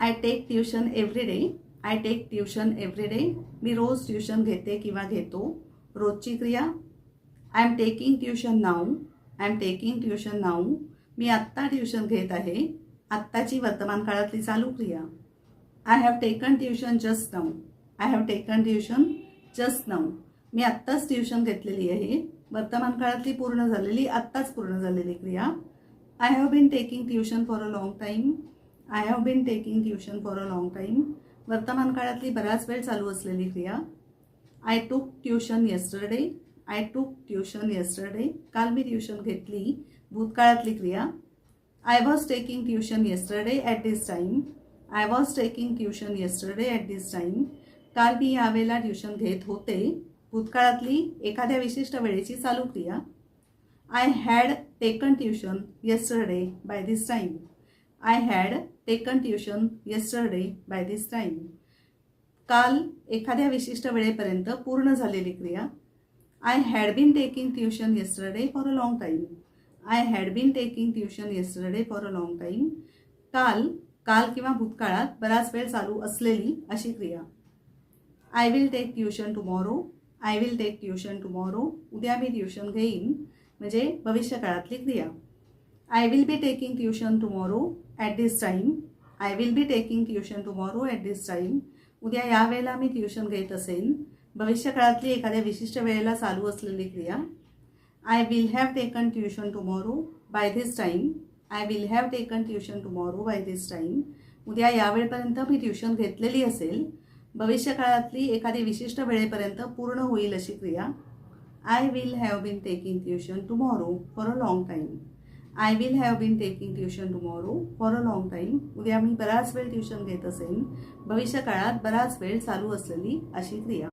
I take tuition every day I take tuition every day मी रोज tuition घेते किंवा घेतो. रोजची क्रिया. I am taking tuition now I am taking tuition now मी आत्ता ट्युशन घेत आहे. आत्ताची वर्तमान काळातली चालू क्रिया. I have taken tuition just now I have taken tuition just now मी आत्ताच ट्युशन घेतलेली आहे. वर्तमान काळातली पूर्ण झालेली आत्ताच पूर्ण झालेली क्रिया. I have been taking tuition for a long time I have been taking tuition for a long time वर्तमान काळातली बराच वेळ चालू असलेली क्रिया. I took tuition yesterday I took tuition yesterday काल मी ट्युशन घेतली. भूतकाळातली क्रिया. I was taking tuition yesterday at this time I was taking tuition yesterday at this time काल मी यावेळेला ट्युशन घेत होते. भूतकाळातली एखाद्या विशिष्ट वेळेची चालू क्रिया. I had taken tuition yesterday by this time I had taken tuition yesterday by this time काल एखाद्या विशिष्ट वेळेपर्यंत पूर्ण झालेली क्रिया. I had been taking tuition yesterday for a long time I had been taking tuition yesterday for a long time काल काल किंवा भूतकाळात बराच वेळ चालू असलेली अशी क्रिया. I will take tuition tomorrow I will take tuition tomorrow उद्या मी ट्युशन घेईन. म्हणजे भविष्यकाळातली क्रिया. I will be taking tuition tomorrow at this time I will be taking tuition tomorrow at this time उद्या या वेळेला मी ट्युशन घेत असेन. भविष्यकाळातली एखाद्या विशिष्ट वेळेला चालू असलेली क्रिया. I will have taken tuition tomorrow by this time I will have taken tuition tomorrow by this time उद्या या वेळेपर्यंत मी ट्युशन घेतलेली असेल. भविष्यकाळातली एखादी विशिष्ट वेळेपर्यंत पूर्ण होईल अशी क्रिया. I will have been taking tuition tomorrow for a long time I will have been taking tuition tomorrow for a long time उद्या मी बराच वेळ ट्युशन घेत असेन. भविष्यकाळात बराच वेळ चालू असलेली अशी क्रिया.